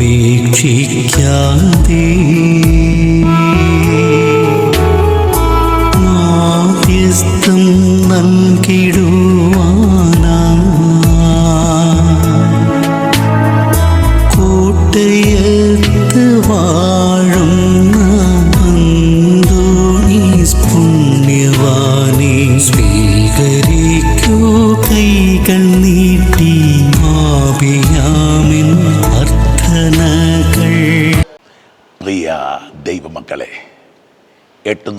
ഉപേക്ഷിച്ചാലുപേക്ഷിക്കാതെ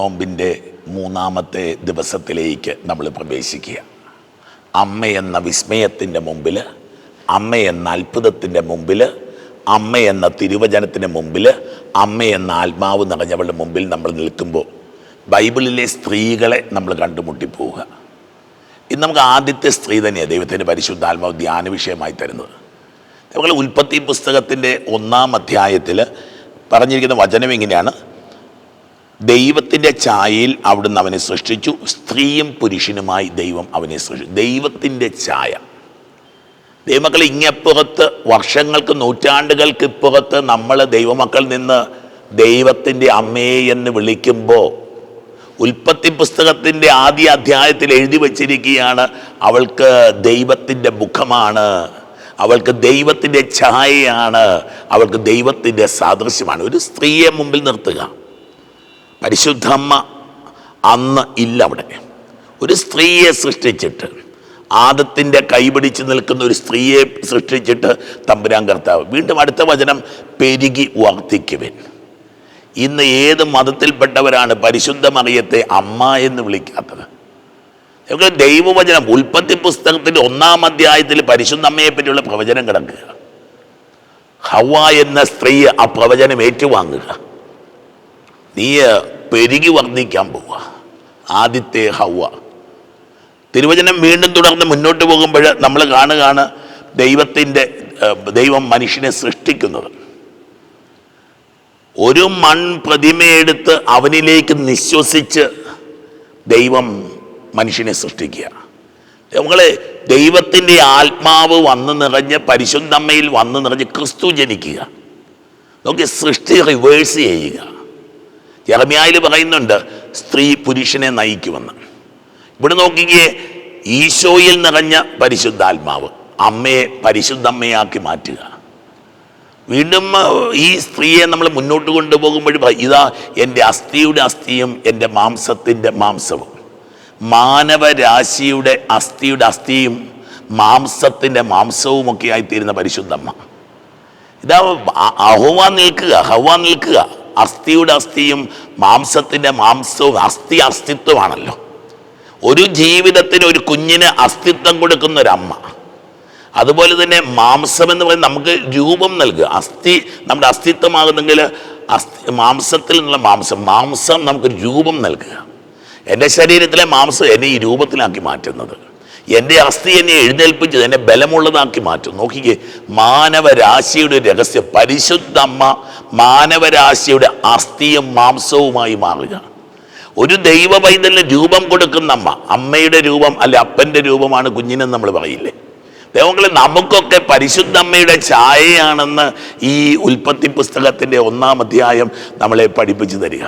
നോമ്പിന്റെ മൂന്നാമത്തെ ദിവസത്തിലേക്ക് നമ്മൾ പ്രവേശിക്കുക. അമ്മ എന്ന വിസ്മയത്തിന്റെ മുമ്പിൽ അമ്മ എന്ന അത്ഭുതത്തിന്റെ മുമ്പിൽ അമ്മ എന്ന തിരുവചനത്തിന് മുമ്പിൽ അമ്മ എന്ന ആത്മാവ് നിറഞ്ഞവളുടെ മുമ്പിൽ നമ്മൾ നിൽക്കുമ്പോൾ ബൈബിളിലെ സ്ത്രീകളെ നമ്മൾ കണ്ടുമുട്ടിപ്പോവുക. ഇന്ന് നമുക്ക് ആദ്യത്തെ സ്ത്രീ തന്നെയാണ് ദൈവത്തിന്റെ പരിശുദ്ധാത്മാവ് ധ്യാന വിഷയമായി തരുന്നത്. അതുപോലെ ഉൽപ്പത്തി പുസ്തകത്തിന്റെ ഒന്നാം അധ്യായത്തിൽ പറഞ്ഞിരിക്കുന്ന വചനം ഇങ്ങനെയാണ്. ദൈവത്തിന്റെ ഛായയിൽ അവിടുന്ന് അവനെ സൃഷ്ടിച്ചു. സ്ത്രീയും പുരുഷനുമായി ദൈവം അവനെ സൃഷ്ടിച്ചു ദൈവത്തിന്റെ ഛായ ദൈവമക്കൾ ഇങ്ങപ്പുറത്ത് വർഷങ്ങൾക്ക് നൂറ്റാണ്ടുകൾക്ക് ഇപ്പുറത്ത് നമ്മൾ ദൈവമക്കൾ നിന്ന് ദൈവത്തിന്റെ അമ്മയെ എന്ന് വിളിക്കുമ്പോൾ ഉൽപ്പത്തി പുസ്തകത്തിന്റെ ആദ്യ അധ്യായത്തിൽ എഴുതി വച്ചിരിക്കുകയാണ് അവൾക്ക് ദൈവത്തിന്റെ മുഖമാണ് അവൾക്ക് ദൈവത്തിന്റെ ഛായയാണ് അവൾക്ക് ദൈവത്തിന്റെ സാദൃശ്യമാണ്. ഒരു സ്ത്രീയെ മുമ്പിൽ നിർത്തുക. പരിശുദ്ധമ്മ അന്ന് ഇല്ല അവിടെ. ഒരു സ്ത്രീയെ സൃഷ്ടിച്ചിട്ട് ആദത്തിന്റെ കൈപിടിച്ച് നിൽക്കുന്ന ഒരു സ്ത്രീയെ സൃഷ്ടിച്ചിട്ട് തമ്പുരാൻ കർത്താവ്. വീണ്ടും അടുത്ത വചനം പെരുകി വർദ്ധിക്കുവൻ. ഇന്ന് ഏത് മതത്തിൽപ്പെട്ടവരാണ് പരിശുദ്ധ മറിയത്തെ അമ്മ എന്ന് വിളിക്കാത്തത്? ദൈവവചനം ഉൽപ്പത്തി പുസ്തകത്തിന്റെ ഒന്നാം അധ്യായത്തിൽ പരിശുദ്ധ അമ്മയെ പറ്റിയുള്ള പ്രവചനം കിടക്കുക. ഹവ എന്ന സ്ത്രീ ആ പ്രവചനം ഏറ്റുവാങ്ങുക. നീ പെരുകി വർദ്ധിക്കാൻ പോവുക ആദ്യത്തെ ഹവ. തിരുവചനം വീണ്ടും തുടർന്ന് മുന്നോട്ട് പോകുമ്പോൾ നമ്മൾ കാണുകയാണ് ദൈവത്തിന്റെ ദൈവം മനുഷ്യനെ സൃഷ്ടിക്കുന്നത്. ഒരു മൺ പ്രതിമയെടുത്ത് അവനിലേക്ക് നിശ്വസിച്ച് ദൈവം മനുഷ്യനെ സൃഷ്ടിക്കുക. നമ്മളെ ദൈവത്തിന്റെ ആത്മാവ് വന്ന് നിറഞ്ഞ് പരിശുദ്ധമ്മയിൽ വന്ന് നിറഞ്ഞ് ക്രിസ്തു ജനിക്കുക. നോക്കി സൃഷ്ടി റിവേഴ്സ് ചെയ്യുക. ജെറമിയായിൽ പറയുന്നുണ്ട് സ്ത്രീ പുരുഷനെ നയിക്കുമെന്ന്. ഇവിടെ നോക്കിക്കേ ഈശോയിൽ നിറഞ്ഞ പരിശുദ്ധാത്മാവ് അമ്മയെ പരിശുദ്ധമ്മയാക്കി മാറ്റുക. വീണ്ടും ഈ സ്ത്രീയെ നമ്മൾ മുന്നോട്ട് കൊണ്ടുപോകുമ്പോൾ ഇതാ എന്റെ അസ്ഥിയുടെ അസ്ഥിയും എന്റെ മാംസത്തിന്റെ മാംസവും. മാനവരാശിയുടെ അസ്ഥിയുടെ അസ്ഥിയും മാംസത്തിന്റെ മാംസവും ഒക്കെ ആയിത്തീരുന്ന പരിശുദ്ധമ്മ. ഇതാ അ- അഹോവ നിൽക്കുക ഹവ നിൽക്കുക. അസ്ഥിയുടെ അസ്ഥിയും മാംസത്തിന്റെ മാംസവും അസ്ഥി അസ്തിത്വമാണല്ലോ. ഒരു ജീവിതത്തിന് ഒരു കുഞ്ഞിന് അസ്തിത്വം കൊടുക്കുന്ന ഒരു അമ്മ അതുപോലെ തന്നെ മാംസം എന്ന് പറയുന്നത് നമുക്ക് രൂപം നൽകുക. അസ്ഥി നമ്മുടെ അസ്തിത്വമാകുന്നെങ്കിൽ അസ്ഥി മാംസത്തിൽ നിന്നുള്ള മാംസം മാംസം നമുക്ക് രൂപം നൽകുക. എന്റെ ശരീരത്തിലെ മാംസം എന്നെ ഈ രൂപത്തിലാക്കി മാറ്റുന്നത്. എന്റെ അസ്ഥി എന്നെ എഴുന്നേൽപ്പിച്ചത് എന്നെ ബലമുള്ളതാക്കി മാറ്റും. നോക്കിക്കേ മാനവരാശിയുടെ രഹസ്യം പരിശുദ്ധ അമ്മ മാനവരാശിയുടെ അസ്ഥിയും മാംസവുമായി മാറുക. ഒരു ദൈവ പൈതലിന് രൂപം കൊടുക്കുന്ന അമ്മ അമ്മയുടെ രൂപം അല്ലെ അപ്പന്റെ രൂപമാണ് കുഞ്ഞിനെന്ന് നമ്മൾ പറയില്ലേ? ദൈവങ്ങളെ നമുക്കൊക്കെ പരിശുദ്ധ അമ്മയുടെ ഛായയാണെന്ന് ഈ ഉൽപ്പത്തി പുസ്തകത്തിന്റെ ഒന്നാം അധ്യായം നമ്മളെ പഠിപ്പിച്ചു തരിക.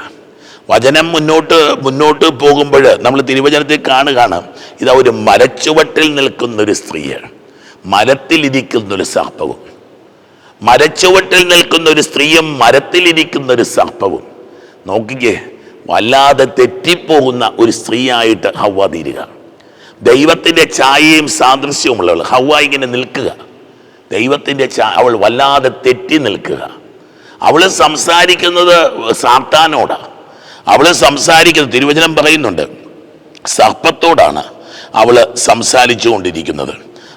വചനം മുന്നോട്ട് മുന്നോട്ട് പോകുമ്പോൾ നമ്മൾ തിരുവചനത്തിൽ കാണുകയാണ് ഇതാ ഒരു മരച്ചുവട്ടിൽ നിൽക്കുന്നൊരു സ്ത്രീയാണ് മരത്തിലിരിക്കുന്നൊരു സർപ്പവും. മരച്ചുവട്ടിൽ നിൽക്കുന്ന ഒരു സ്ത്രീയും മരത്തിലിരിക്കുന്ന ഒരു സർപ്പവും. നോക്കിക്കേ വല്ലാതെ തെറ്റിപ്പോകുന്ന ഒരു സ്ത്രീയായിട്ട് ഹവ തീരുക. ദൈവത്തിന്റെ ഛായയും സാദൃശ്യവുമുള്ളവൾ ഹവ ഇങ്ങനെ നിൽക്കുക. ദൈവത്തിന്റെ ഛായ അവൾ വല്ലാതെ തെറ്റി നിൽക്കുക. അവൾ സംസാരിക്കുന്നത് സാത്താനോടാണ് അവൾ സംസാരിക്കുന്നത് തിരുവചനം പറയുന്നുണ്ട്. സർപ്പത്തോടാണ് അവൾ സംസാരിച്ചു കൊണ്ടിരിക്കുന്നത്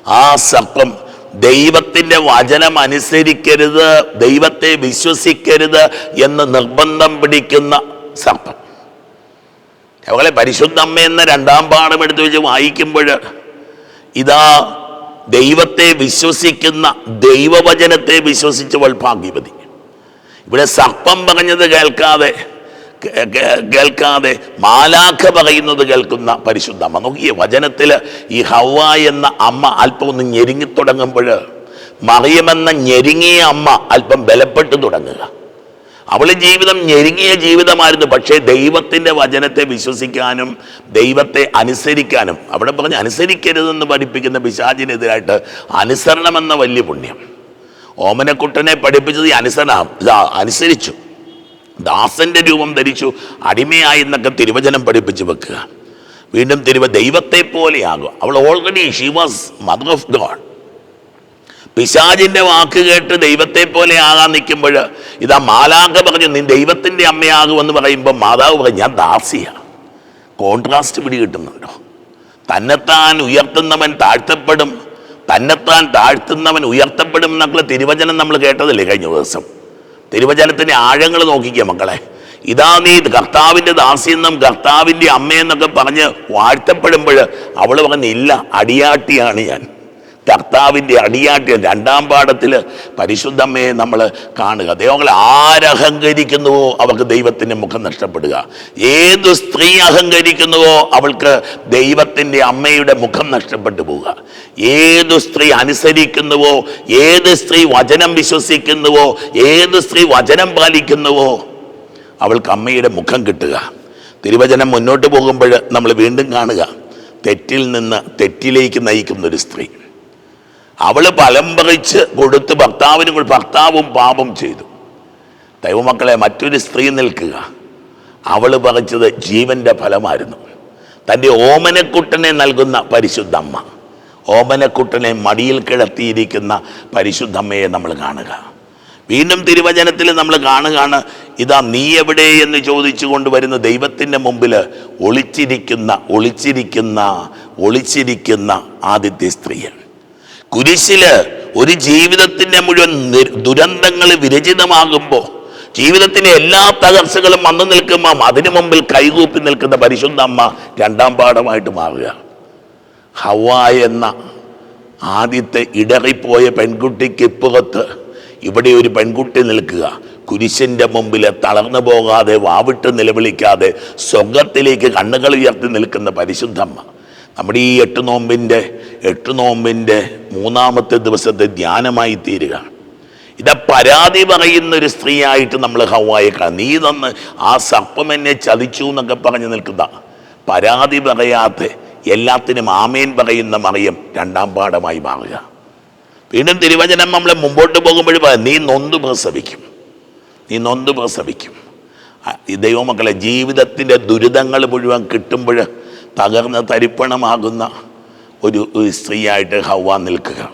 ആ സർപ്പം ദൈവത്തിന്റെ വചനം അനുസരിക്കരുത് ദൈവത്തെ വിശ്വസിക്കരുത് എന്ന് നിർബന്ധം പിടിക്കുന്ന സർപ്പം. അവളെ പരിശുദ്ധ അമ്മ എന്ന രണ്ടാം പാഠം എടുത്തു വെച്ച് വായിക്കുമ്പോൾ ഇതാ ദൈവത്തെ വിശ്വസിക്കുന്ന ദൈവവചനത്തെ വിശ്വസിച്ചവൾ ഭാഗ്യവതി. ഇവിടെ സർപ്പം പറഞ്ഞത് കേൾക്കാതെ കേൾക്കാതെ മാലാഖ പറയുന്നത് കേൾക്കുന്ന പരിശുദ്ധ അമ്മ. നോക്കിയ വചനത്തിൽ ഈ ഹവ എന്ന അമ്മ അല്പം ഒന്ന് ഞെരുങ്ങിത്തുടങ്ങുമ്പോൾ മറിയമെന്ന ഞെരുങ്ങിയ അമ്മ അല്പം ബലപ്പെട്ടു തുടങ്ങുക. അവൾ ജീവിതം ഞെരുങ്ങിയ ജീവിതമായിരുന്നു പക്ഷേ ദൈവത്തിന്റെ വചനത്തെ വിശ്വസിക്കാനും ദൈവത്തെ അനുസരിക്കാനും അവിടെ പറഞ്ഞ് അനുസരിക്കരുതെന്ന് പഠിപ്പിക്കുന്ന പിശാചിനെതിരായിട്ട് അനുസരണമെന്ന വലിയ പുണ്യം. ഓമനക്കുട്ടനെ പഠിപ്പിച്ചത് ഈ അനുസരണം അനുസരിച്ചു. ദാസന്റെ രൂപം ധരിച്ചു അടിമയായി എന്നൊക്കെ തിരുവചനം പഠിപ്പിച്ച് വെക്കുക. വീണ്ടും തിരുവ ദൈവത്തെ പോലെയാകും അവൾ already she was mother of God പിശാജിന്റെ വാക്ക് കേട്ട് ദൈവത്തെ പോലെ ആകാൻ നിൽക്കുമ്പോൾ ഇതാ മാലാഖ പറഞ്ഞു നീ ദൈവത്തിന്റെ അമ്മയാകുമെന്ന് പറയുമ്പോൾ മാതാവ് പറഞ്ഞു ഞാൻ ദാസിയാണ് കോൺട്രാസ്റ്റ് പിടി കിട്ടുന്നുണ്ടോ? തന്നെത്താൻ ഉയർത്തുന്നവൻ താഴ്ത്തപ്പെടും തന്നെത്താൻ താഴ്ത്തുന്നവൻ ഉയർത്തപ്പെടും എന്നൊക്കെ തിരുവചനം നമ്മൾ കേട്ടതല്ലേ കഴിഞ്ഞ ദിവസം? തിരുവചനത്തിന്റെ ആഴങ്ങൾ നോക്കിക്കുക മക്കളെ. ഇതാ നീ കർത്താവിന്റെ ദാസിയെന്നും കർത്താവിന്റെ അമ്മയെന്നൊക്കെ പറഞ്ഞ് വാഴ്ത്തപ്പെടുമ്പോൾ അവൾ പറഞ്ഞില്ല അടിയാട്ടിയാണ് ഞാൻ. കർത്താവിന്റെ അടിയാട്ടിയ രണ്ടാം പാഠത്തിൽ പരിശുദ്ധമ്മയെ നമ്മൾ കാണുക. ദൈവങ്ങളെ ആരഹങ്കരിക്കുന്നുവോ അവൾക്ക് ദൈവത്തിന്റെ മുഖം നഷ്ടപ്പെടുക. ഏത് സ്ത്രീ അഹങ്കരിക്കുന്നുവോ അവൾക്ക് ദൈവത്തിന്റെ അമ്മയുടെ മുഖം നഷ്ടപ്പെട്ടു പോവുക. ഏത് സ്ത്രീ അനുസരിക്കുന്നുവോ ഏത് സ്ത്രീ വചനം വിശ്വസിക്കുന്നുവോ ഏത് സ്ത്രീ വചനം പാലിക്കുന്നുവോ അവൾക്ക് അമ്മയുടെ മുഖം കിട്ടുക. തിരുവചനം മുന്നോട്ട് പോകുമ്പോൾ നമ്മൾ വീണ്ടും കാണുക. തെറ്റിൽ നിന്ന് തെറ്റിലേക്ക് നയിക്കുന്ന ഒരു സ്ത്രീ. അവൾ ഫലം പറിച്ച് കൊടുത്ത് ഭർത്താവിനും ഭർത്താവും പാപം ചെയ്തു. ദൈവമക്കളെ മറ്റൊരു സ്ത്രീ നിൽക്കുക. അവൾ പറിച്ചത് ജീവന്റെ ഫലമായിരുന്നു. തന്റെ ഓമനക്കുട്ടനെ നൽകുന്ന പരിശുദ്ധമ്മ. ഓമനക്കുട്ടനെ മടിയിൽ കിടത്തിയിരിക്കുന്ന പരിശുദ്ധമ്മയെ നമ്മൾ കാണുക. വീണ്ടും തിരുവചനത്തിൽ നമ്മൾ കാണുകയാണ് ഇതാ നീ എവിടെ? എന്ന് ചോദിച്ചു കൊണ്ടുവരുന്ന ദൈവത്തിന്റെ മുമ്പിൽ ഒളിച്ചിരിക്കുന്ന ഒളിച്ചിരിക്കുന്ന ഒളിച്ചിരിക്കുന്ന ആദിത്യ സ്ത്രീയാണ് കുരിശിൽ ഒരു ജീവിതത്തിന്റെ മുഴുവൻ ദുരന്തങ്ങൾ വിരചിതമാകുമ്പോൾ ജീവിതത്തിലെ എല്ലാ തകർച്ചകളും വന്നു നിൽക്കുമ്പോൾ അതിനു മുമ്പിൽ കൈകൂപ്പി നിൽക്കുന്ന പരിശുദ്ധ അമ്മ രണ്ടാം പാഠമായിട്ട് മാറുക. ഹവ എന്ന ആദ്യത്തെ ഇടറിപ്പോയ പെൺകുട്ടിക്ക് ഇപ്പുറത്ത് ഇവിടെ ഒരു പെൺകുട്ടി നിൽക്കുക. കുരിശിന്റെ മുമ്പിൽ തളർന്നു പോകാതെ വാവിട്ട് നിലവിളിക്കാതെ സ്വർഗത്തിലേക്ക് കണ്ണുകൾ ഉയർത്തി നിൽക്കുന്ന പരിശുദ്ധമ്മ നമ്മുടെ ഈ എട്ട് നോമ്പിന്റെ എട്ട് നോമ്പിന്റെ മൂന്നാമത്തെ ദിവസത്തെ ധ്യാനമായി തീരുക. ഇതാ പരാതി പറയുന്ന ഒരു സ്ത്രീയായിട്ട് നമ്മൾ ഹവായെ കാണും. നീ തന്ന് ആ സർപ്പം എന്നെ ചതിച്ചു എന്നൊക്കെ പറഞ്ഞു നിൽക്കുന്ന പരാതി പറയാതെ എല്ലാത്തിനും ആമേൻ പറയുന്ന മറിയം രണ്ടാം പാഠമായി മാറുക. വീണ്ടും തിരുവചനം നമ്മളെ മുമ്പോട്ട് പോകുമ്പോൾ നീ നൊന്ത് പ്രസവിക്കും. നീ നൊന്ത് പ്രസവിക്കും. ദൈവമക്കളെ ജീവിതത്തിന്റെ ദുരിതങ്ങൾ മുഴുവൻ കിട്ടുമ്പോൾ തകർന്ന് തരിപ്പണമാകുന്ന ഒരു സ്ത്രീയായിട്ട് ഹൗവ നിൽക്കുക.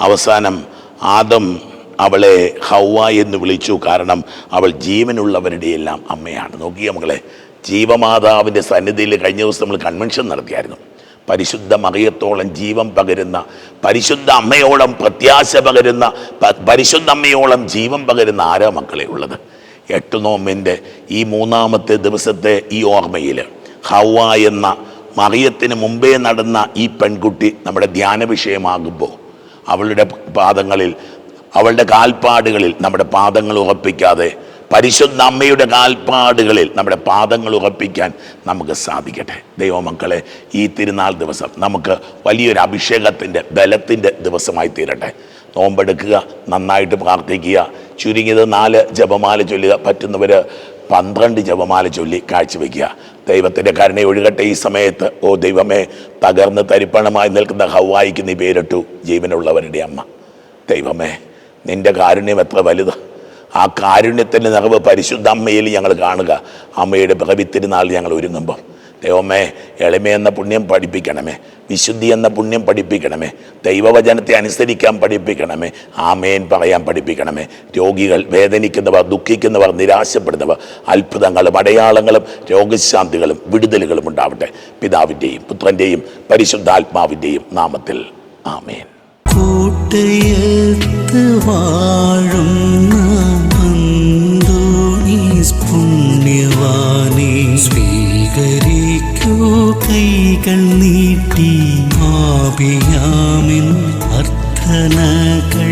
അവസാനം ആദം അവളെ ഹൗവ എന്ന് വിളിച്ചു. കാരണം അവൾ ജീവനുള്ളവരുടെ എല്ലാം അമ്മയാണ്. നോക്കിയ മകളെ ജീവമാതാവിന്റെ സന്നിധിയിൽ കഴിഞ്ഞ ദിവസം നമ്മൾ കൺവെൻഷൻ നടത്തിയായിരുന്നു. പരിശുദ്ധ മകയത്തോളം ജീവൻ പകരുന്ന പരിശുദ്ധ അമ്മയോളം പ്രത്യാശ പകരുന്ന പരിശുദ്ധ അമ്മയോളം ജീവൻ പകരുന്ന ആരാ മക്കളെ ഉള്ളത്? എട്ട് നോമ്പിന്റെ ഈ മൂന്നാമത്തെ ദിവസത്തെ ഈ ഓർമ്മയിൽ ഹൗവ എന്ന മറിയത്തിന് മുമ്പേ നടന്ന ഈ പെൺകുട്ടി നമ്മുടെ ധ്യാന വിഷയമാകുമ്പോൾ അവളുടെ പാദങ്ങളിൽ അവളുടെ കാൽപ്പാടുകളിൽ നമ്മുടെ പാദങ്ങൾ ഉറപ്പിക്കാതെ പരിശുദ്ധ അമ്മയുടെ കാൽപ്പാടുകളിൽ നമ്മുടെ പാദങ്ങൾ ഉറപ്പിക്കാൻ നമുക്ക് സാധിക്കട്ടെ. ദൈവമക്കളെ ഈ തിരുനാൾ ദിവസം നമുക്ക് വലിയൊരു അഭിഷേകത്തിന്റെ ബലത്തിന്റെ ദിവസമായി തീരട്ടെ. നോമ്പെടുക്കുക നന്നായിട്ട് പ്രാർത്ഥിക്കുക ചുരുങ്ങിയത് നാല് ജപമാല ചൊല്ലുക പറ്റുന്നവർ പന്ത്രണ്ട് ജപമാല ചൊല്ലി കാഴ്ചവെക്കുക. ദൈവത്തിന്റെ കരുണ ഒഴുകട്ടെ ഈ സമയത്ത്. ഓ ദൈവമേ തകർന്ന് തരിപ്പണമായി നിൽക്കുന്ന ഹവായിക്ക് നീ പേരിട്ടു. ജീവനുള്ളവരുടെ അമ്മ. ദൈവമേ നിന്റെ കാരുണ്യം എത്ര വലുത്. ആ കാരുണ്യത്തിന്റെ നിറവ് പരിശുദ്ധ അമ്മയിൽ ഞങ്ങൾ കാണുക. അമ്മയുടെ ഭഗവിത്തിരുന്നാൾ ഞങ്ങൾ ഒരുങ്ങുമ്പോൾ ദൈവമേ എന്ന പുണ്യം പഠിപ്പിക്കണമേ വിശുദ്ധി എന്ന പുണ്യം പഠിപ്പിക്കണമേ ദൈവവചനത്തെ അനുസരിക്കാൻ പഠിപ്പിക്കണമേ ആമേൻ പറയാൻ പഠിപ്പിക്കണമേ. രോഗികൾ വേദനിക്കുന്നവർ ദുഃഖിക്കുന്നവർ നിരാശപ്പെടുന്നവർ അത്ഭുതങ്ങളും അടയാളങ്ങളും രോഗശാന്തികളും വിടുതലുകളും ഉണ്ടാവട്ടെ. പിതാവിന്റെയും പുത്രന്റെയും പരിശുദ്ധാത്മാവിന്റെയും നാമത്തിൽ ആമേൻ. കൂട്ടയത്ത് പുണ്യവാനെ. സ്വീകരിക്കൂ കൈകൾ നീട്ടി മാപിയാമിൻ അർത്ഥനകൾ